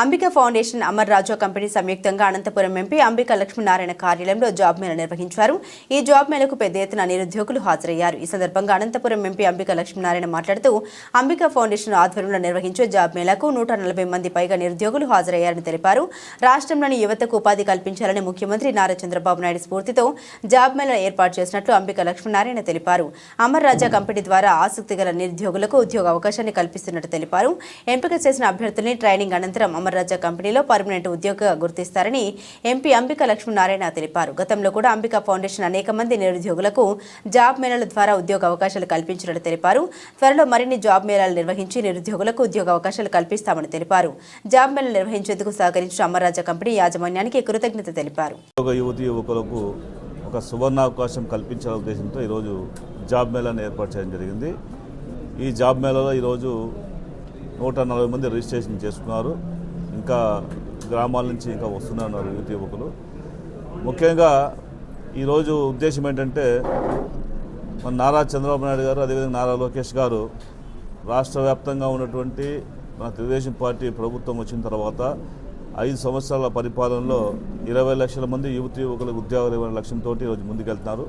Ambika foundation Amar Raja company సంయుక్తంగా Anantapuram MP Ambika Lakshminarayana కార్యాలయంలో job Mela నిర్వహించారు. ఈ జాబ్ మేళకు పెద్ద ఎత్తున నిరుద్యోగులు హాజరయ్యారు. ఈ సందర్భంగా అనంతపురం ఎంపీ అంబిక లక్ష్మీనారాయణ మాట్లాడుతూ అంబిక ఫౌండేషన్ ఆధ్వర్యంలో నిర్వహించే జాబ్ మేళకు నూట నలభై మంది పైగా నిరుద్యోగులు హాజరయ్యారని తెలిపారు. రాష్ట్రంలోని యువతకు ఉపాధి కల్పించాలని ముఖ్యమంత్రి నారా చంద్రబాబు నాయుడు స్ఫూర్తితో జాబ్ మేళ ఏర్పాటు చేసినట్లు అంబిక లక్ష్మీనారాయణ తెలిపారు. అమర్ రాజా కంపెనీ ద్వారా ఆసక్తి గల నిరుద్యోగులకు ఉద్యోగ అవకాశాన్ని కల్పిస్తున్నట్టు తెలిపారు. ఎంపిక చేసిన అభ్యర్థుల్ని ట్రైనింగ్ అనంతరం అమర్ రాజా కంపెనీలో పర్మనెంట్ ఉద్యోగ గుర్తిస్తారని ఎంపీ అంబిక లక్ష్మీనారాయణ తెలిపారు. గతంలో కూడా అంబిక ఫౌండేషన్ అనేక మంది నిరుద్యోగులకు జాబ్ మేళల ద్వారా ఉద్యోగ అవకాశాలు కల్పించినట్లు తెలిపారు. త్వరలో మరిన్ని జాబ్ మేళాలు నిర్వహించి నిరుద్యోగులకు ఉద్యోగ అవకాశాలు కల్పిస్తామని తెలిపారు. జాబ్ మేళలు నిర్వహించేందుకు సహకరించిన అమర్ రాజా కంపెనీ యాజమాన్యానికి కృతజ్ఞత తెలిపారు. యువతి యువకులకు ఒక సువర్ణావకాశం కల్పించాల ఉద్దేశంతో ఈరోజు జాబ్ మేళాను ఏర్పాటు చేయడం జరిగింది. ఈ జాబ్ మేళాలో ఈరోజు నూట నలభై మంది రిజిస్ట్రేషన్ చేసుకున్నారు. ఇంకా గ్రామాల నుంచి ఇంకా వస్తున్నారు యువతి యువకులు. ముఖ్యంగా ఈరోజు ఉద్దేశం ఏంటంటే మన నారా చంద్రబాబు నాయుడు గారు అదేవిధంగా నారా లోకేష్ గారు రాష్ట్ర వ్యాప్తంగా ఉన్నటువంటి మన తెలుగుదేశం పార్టీ ప్రభుత్వం వచ్చిన తర్వాత ఐదు సంవత్సరాల పరిపాలనలో ఇరవై లక్షల మంది యువతి యువకులకు ఉద్యోగాలు ఇవ్వని లక్ష్యంతో ఈరోజు ముందుకెళ్తున్నారు.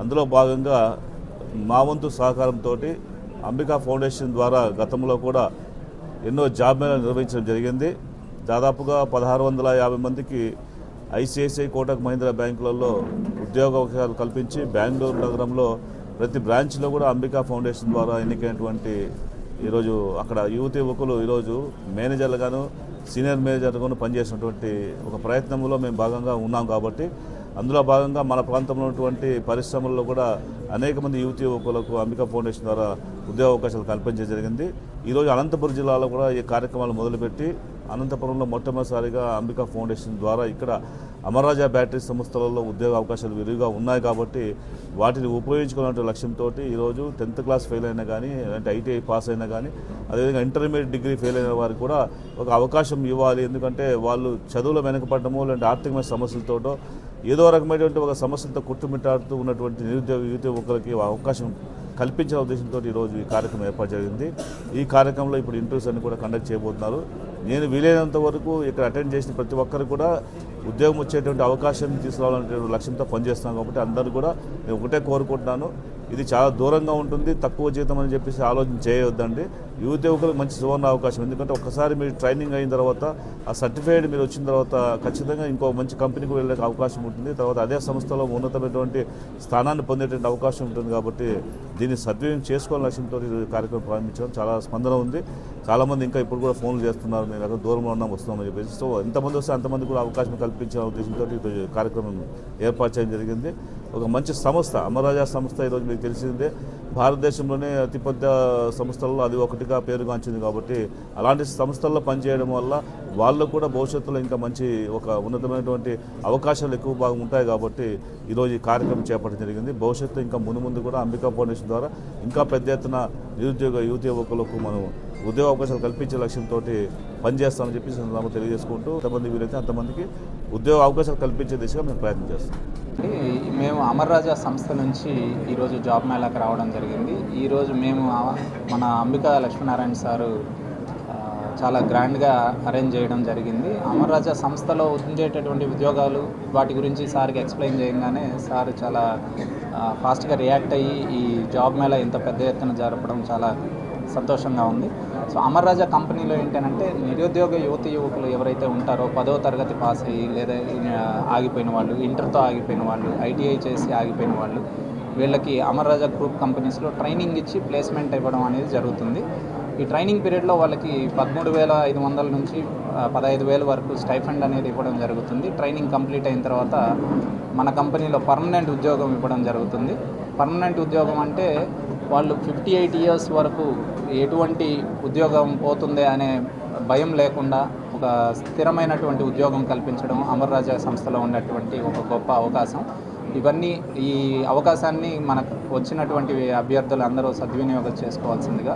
అందులో భాగంగా మా వంతు సహకారంతో అంబికా ఫౌండేషన్ ద్వారా గతంలో కూడా ఎన్నో జాబ్ మేళాలు నిర్వహించడం జరిగింది. దాదాపుగా పదహారు వందల యాభై మందికి ఐసిఐసిఐ కోటక్ మహీంద్రా బ్యాంకులలో ఉద్యోగ అవకాశాలు కల్పించి బెంగళూరు నగరంలో ప్రతి బ్రాంచ్లో కూడా అంబికా ఫౌండేషన్ ద్వారా ఎన్నికైనటువంటి ఈరోజు అక్కడ యువతి యువకులు ఈరోజు మేనేజర్లుగాను సీనియర్ మేనేజర్గాను పనిచేసినటువంటి ఒక ప్రయత్నంలో మేము భాగంగా ఉన్నాం కాబట్టి అందులో భాగంగా మన ప్రాంతంలో ఉన్నటువంటి పరిశ్రమల్లో కూడా అనేక మంది యువతి యువకులకు అంబికా ఫౌండేషన్ ద్వారా ఉద్యోగ అవకాశాలు కల్పించడం జరిగింది. ఈరోజు అనంతపురం జిల్లాలో కూడా ఈ కార్యక్రమాలు మొదలుపెట్టి అనంతపురంలో మొట్టమొదటిసారిగా అంబికా ఫౌండేషన్ ద్వారా ఇక్కడ అమరాజా బ్యాటరీ సంస్థలలో ఉద్యోగ అవకాశాలు విరివిగా ఉన్నాయి కాబట్టి వాటిని ఉపయోగించుకునే లక్ష్యంతో ఈరోజు టెన్త్ క్లాస్ ఫెయిల్ అయినా కానీ అంటే ఐటీఐ పాస్ అయినా కానీ అదేవిధంగా ఇంటర్మీడియట్ డిగ్రీ ఫెయిల్ అయిన వారికి కూడా ఒక అవకాశం ఇవ్వాలి. ఎందుకంటే వాళ్ళు చదువులో వెనకపడటమో లేదంటే ఆర్థికమైన సమస్యలతోటో ఏదో రకమైనటువంటి ఒక సమస్యలతో కుట్టుమిట్టాడుతూ ఉన్నటువంటి నిరుద్యోగ యువత ఒకరికి అవకాశం కల్పించే ఉద్దేశంతో ఈరోజు ఈ కార్యక్రమం ఏర్పాటు జరిగింది. ఈ కార్యక్రమంలో ఇప్పుడు ఇంటర్వ్యూస్ అన్ని కూడా కండక్ట్ చేయబోతున్నారు. నేను వీలైనంత వరకు ఇక్కడ అటెండ్ చేసిన ప్రతి ఒక్కరు కూడా ఉద్యోగం వచ్చేటువంటి అవకాశం తీసుకురావాలనే లక్ష్యంతో పనిచేస్తున్నాను కాబట్టి అందరూ కూడా నేను ఒకటే కోరుకుంటున్నాను. ఇది చాలా దూరంగా ఉంటుంది తక్కువ జీతం అని చెప్పేసి ఆలోచన చేయవద్దండి యువత యువకులకు మంచి సువర్ణ అవకాశం. ఎందుకంటే ఒకసారి మీరు ట్రైనింగ్ అయిన తర్వాత ఆ సర్టిఫైడ్ మీరు వచ్చిన తర్వాత ఖచ్చితంగా ఇంకో మంచి కంపెనీకి వెళ్ళే అవకాశం ఉంటుంది. తర్వాత అదే సంస్థలో ఉన్నతమైనటువంటి స్థానాన్ని పొందేటువంటి అవకాశం ఉంటుంది కాబట్టి దీన్ని సద్వినియోగం చేసుకోవాలని లక్ష్యంతో ఈ కార్యక్రమం ప్రారంభించడం చాలా స్పందన ఉంది. చాలామంది ఇంకా ఇప్పుడు కూడా ఫోన్లు చేస్తున్నారు నేను ఎక్కడ దూరంలో ఉన్నాం వస్తున్నామని చెప్పేసి. సో ఎంతమంది వస్తే అంతమంది కూడా అవకాశం కల్పించే ఉద్దేశంతో ఈరోజు కార్యక్రమం ఏర్పాటు చేయడం జరిగింది. ఒక మంచి సంస్థ అమరాజా సంస్థ ఈరోజు మీకు తెలిసిందే. భారతదేశంలోనే అతిపెద్ద సంస్థల్లో అది ఒకటిగా పేరుగాంచింది కాబట్టి అలాంటి సంస్థల్లో పనిచేయడం వల్ల వాళ్ళు కూడా భవిష్యత్తులో ఇంకా మంచి ఒక ఉన్నతమైనటువంటి అవకాశాలు ఎక్కువ భాగం ఉంటాయి కాబట్టి ఈరోజు ఈ కార్యక్రమం చేపట్టడం జరిగింది. భవిష్యత్తు ఇంకా ముందు ముందు కూడా అంబికా ఫౌండేషన్ ద్వారా ఇంకా పెద్ద ఎత్తున నిరుద్యోగ యువత యువకులకు మనం ఉద్యోగ అవకాశాలు కల్పించే లక్ష్యంతో పనిచేస్తామని చెప్పి ఈ సందర్భంగా తెలియజేసుకుంటూ ఎంతమంది వీలైతే అంతమందికి ఉద్యోగ అవకాశాలు కల్పించే దిశగా మేము ప్రయత్నం చేస్తాం మేము అమర్ రాజా సంస్థ నుంచి ఈరోజు జాబ్ మేళాకి రావడం జరిగింది. ఈరోజు మేము మన అంబికా లక్ష్మీనారాయణ సారు చాలా గ్రాండ్గా అరేంజ్ చేయడం జరిగింది. అమర్ రాజా సంస్థలో ఉండేటటువంటి ఉద్యోగాలు వాటి గురించి సార్కి ఎక్స్ప్లెయిన్ చేయగానే సార్ చాలా ఫాస్ట్గా రియాక్ట్ అయ్యి ఈ జాబ్ మేళా ఇంత పెద్ద ఎత్తున జరపడం చాలా సంతోషంగా ఉంది. సో అమర్ రాజా కంపెనీలో ఏంటంటే నిరుద్యోగ యువతి యువకులు ఎవరైతే ఉంటారో పదో తరగతి పాస్ అయ్యి లేదా ఆగిపోయిన వాళ్ళు ఇంటర్తో ఆగిపోయిన వాళ్ళు ఐటీఐ చేసి ఆగిపోయిన వాళ్ళు వీళ్ళకి అమర్ రాజా గ్రూప్ కంపెనీస్లో ట్రైనింగ్ ఇచ్చి ప్లేస్మెంట్ ఇవ్వడం అనేది జరుగుతుంది. ఈ ట్రైనింగ్ పీరియడ్లో వాళ్ళకి పదమూడు వేల ఐదు వందల నుంచి పదహైదు వేల వరకు స్టైఫండ్ అనేది ఇవ్వడం జరుగుతుంది. ట్రైనింగ్ కంప్లీట్ అయిన తర్వాత మన కంపెనీలో పర్మనెంట్ ఉద్యోగం ఇవ్వడం జరుగుతుంది. పర్మనెంట్ ఉద్యోగం అంటే వాళ్ళు ఫిఫ్టీ ఎయిట్ ఇయర్స్ వరకు ఎటువంటి ఉద్యోగం పోతుంది అనే భయం లేకుండా ఒక స్థిరమైనటువంటి ఉద్యోగం కల్పించడం అమర్ రాజా సంస్థలో ఉన్నటువంటి ఒక గొప్ప అవకాశం. ఇవన్నీ ఈ అవకాశాన్ని మనకు వచ్చినటువంటి అభ్యర్థులు అందరూ సద్వినియోగం చేసుకోవాల్సిందిగా